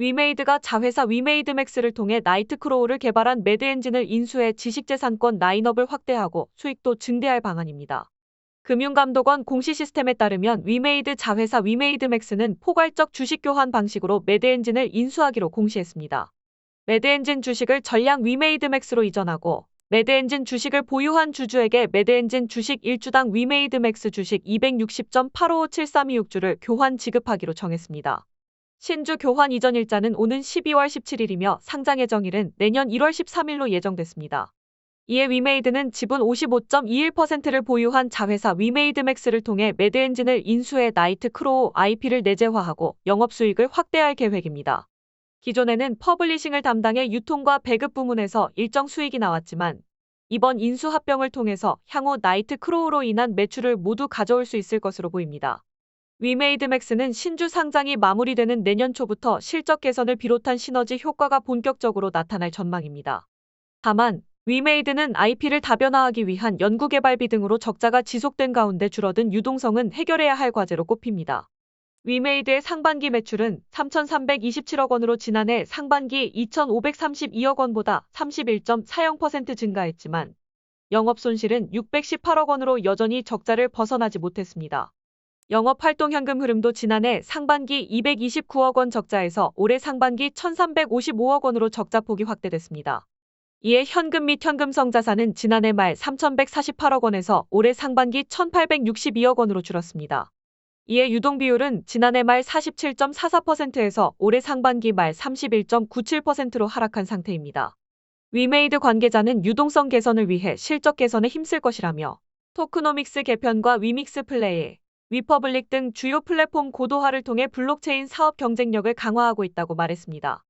위메이드가 자회사 위메이드맥스를 통해 나이트크로우를 개발한 매드엔진을 인수해 지식재산권 라인업을 확대하고 수익도 증대할 방안입니다. 금융감독원 공시 시스템에 따르면 위메이드 자회사 위메이드맥스는 포괄적 주식 교환 방식으로 매드엔진을 인수하기로 공시했습니다. 매드엔진 주식을 전량 위메이드맥스로 이전하고 매드엔진 주식을 보유한 주주에게 매드엔진 주식 1주당 위메이드맥스 주식 260.8557326주를 교환 지급하기로 정했습니다. 신주 교환 이전 일자는 오는 12월 17일이며 상장 예정일은 내년 1월 13일로 예정됐습니다. 이에 위메이드는 지분 55.21%를 보유한 자회사 위메이드맥스를 통해 매드엔진을 인수해 나이트 크로우 IP를 내재화하고 영업 수익을 확대할 계획입니다. 기존에는 퍼블리싱을 담당해 유통과 배급 부문에서 일정 수익이 나왔지만 이번 인수 합병을 통해서 향후 나이트 크로우로 인한 매출을 모두 가져올 수 있을 것으로 보입니다. 위메이드맥스는 신주 상장이 마무리되는 내년 초부터 실적 개선을 비롯한 시너지 효과가 본격적으로 나타날 전망입니다. 다만 위메이드는 IP를 다변화하기 위한 연구개발비 등으로 적자가 지속된 가운데 줄어든 유동성은 해결해야 할 과제로 꼽힙니다. 위메이드의 상반기 매출은 3,327억 원으로 지난해 상반기 2,532억 원보다 31.40% 증가했지만 영업 손실은 618억 원으로 여전히 적자를 벗어나지 못했습니다. 영업 활동 현금 흐름도 지난해 상반기 229억 원 적자에서 올해 상반기 1,355억 원으로 적자폭이 확대됐습니다. 이에 현금 및 현금성 자산은 지난해 말 3,148억 원에서 올해 상반기 1,862억 원으로 줄었습니다. 이에 유동 비율은 지난해 말 47.44%에서 올해 상반기 말 31.97%로 하락한 상태입니다. 위메이드 관계자는 유동성 개선을 위해 실적 개선에 힘쓸 것이라며 토크노믹스 개편과 위믹스 플레이, 위퍼블릭 등 주요 플랫폼 고도화를 통해 블록체인 사업 경쟁력을 강화하고 있다고 말했습니다.